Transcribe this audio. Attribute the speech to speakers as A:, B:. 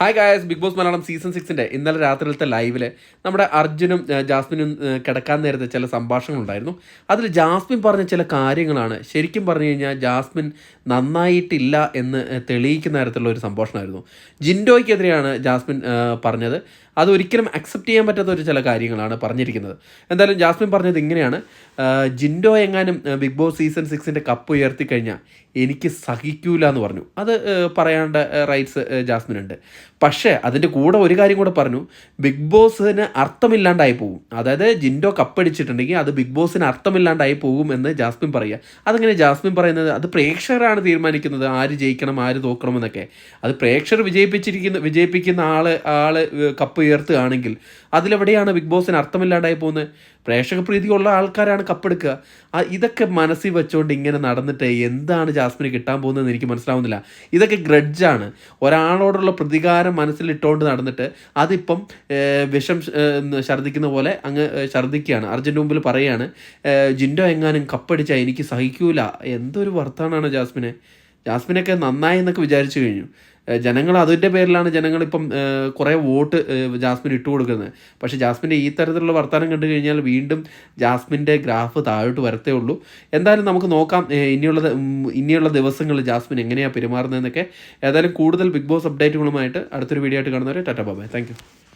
A: Hi guys Bigg Boss Malayalam season സിക്സിന്റെ ഇന്നലെ രാത്രിയിലത്തെ ലൈവിൽ നമ്മുടെ അർജുനും ജാസ്മിനും കിടക്കാൻ നേരത്തെ ചില സംഭാഷണങ്ങളുണ്ടായിരുന്നു അതിൽ ജാസ്മിൻ പറഞ്ഞ ചില കാര്യങ്ങളാണ്. ശരിക്കും പറഞ്ഞു കഴിഞ്ഞാൽ ജാസ്മിൻ നന്നായിട്ടില്ല എന്ന് തെളിയിക്കുന്ന തരത്തിലുള്ള ഒരു സംഭാഷണമായിരുന്നു. ജിൻഡോയ്ക്കെതിരെയാണ് ജാസ്മിൻ പറഞ്ഞത്. അത് ഒരിക്കലും അക്സെപ്റ്റ് ചെയ്യാൻ പറ്റാത്ത ഒരു ചില കാര്യങ്ങളാണ് പറഞ്ഞിരിക്കുന്നത്. എന്തായാലും ജാസ്മിൻ പറഞ്ഞത് ഇങ്ങനെയാണ്. ജിൻഡോ എങ്ങാനും ബിഗ് ബോസ് സീസൺ സിക്സിന്റെ കപ്പ് ഉയർത്തി കഴിഞ്ഞാൽ എനിക്ക് സഹിക്കൂല എന്ന് പറഞ്ഞു. അത് പറയാണ്ട റൈറ്റ്സ് ജാസ്മിനുണ്ട്. പക്ഷേ അതിന്റെ കൂടെ ഒരു കാര്യം കൂടെ പറഞ്ഞു. ബിഗ് ബോസിന് അർത്ഥമില്ലാണ്ടായി പോകും അതായത് ജിൻഡോ കപ്പടിച്ചിട്ടുണ്ടെങ്കിൽ അത് ബിഗ് ബോസിന് അർത്ഥമില്ലാണ്ടായി പോകും എന്ന് ജാസ്മിൻ പറയുക. അതങ്ങനെ ജാസ്മിൻ പറയുന്നത് അത് പ്രേക്ഷകരാണ് തീരുമാനിക്കുന്നത്. ആര് ജയിക്കണം ആര് തോക്കണം എന്നൊക്കെ അത് പ്രേക്ഷകർ വിജയിപ്പിച്ചിരിക്കുന്ന വിജയിപ്പിക്കുന്ന ആൾ ആൾ കപ്പ് ഉയർത്തുകയാണെങ്കിൽ അതിലെവിടെയാണ് ബിഗ് ബോസിന് അർത്ഥമില്ലാണ്ടായി പോകുന്നത്? പ്രേക്ഷക പ്രീതിയുള്ള ആൾക്കാരാണ് കപ്പെടുക്കുക. ആ ഇതൊക്കെ മനസ്സിൽ വെച്ചുകൊണ്ട് ഇങ്ങനെ നടന്നിട്ട് എന്താണ് ജാസ്മിന് കിട്ടാൻ പോകുന്നതെന്ന് എനിക്ക് മനസ്സിലാവുന്നില്ല. ഇതൊക്കെ ഗ്രഡ്ജാണ് ഒരാളോടുള്ള പ്രതികാരം മനസ്സിലിട്ടുകൊണ്ട് നടന്നിട്ട് അതിപ്പം വിഷം ഛർദ്ദിക്കുന്ന പോലെ അങ്ങ് ഛർദ്ദിക്കുകയാണ്. അർജന്റ് മുമ്പിൽ പറയുകയാണ് ജിൻഡോ എങ്ങാനും കപ്പടിച്ചാൽ എനിക്ക് സഹിക്കൂല. എന്തൊരു വർത്താനാണ് ജാസ്മിനെ? ജാസ്മിനൊക്കെ നന്നായി എന്നൊക്കെ വിചാരിച്ചു കഴിഞ്ഞു. ജനങ്ങൾ അതിന്റെ പേരിലാണ് ജനങ്ങളിപ്പം കുറേ വോട്ട് ജാസ്മിൻ ഇട്ട് കൊടുക്കുന്നത്. പക്ഷേ ജാസ്മിന്റെ ഈ തരത്തിലുള്ള വർത്തമാനം കണ്ടു കഴിഞ്ഞാൽ വീണ്ടും ജാസ്മിന്റെ ഗ്രാഫ് താഴോട്ട് വരത്തേ ഉള്ളൂ. എന്തായാലും നമുക്ക് നോക്കാം ഇനിയുള്ള ഇനിയുള്ള ദിവസങ്ങളിൽ ജാസ്മിൻ എങ്ങനെയാണ് പെരുമാറുന്നതെന്നൊക്കെ. ഏതായാലും കൂടുതൽ ബിഗ് ബോസ് അപ്ഡേറ്റുകളുമായിട്ട് അടുത്തൊരു വീഡിയോ ആയിട്ട് കാണുന്നവരെ ടാറ്റ ബാബായ് താങ്ക്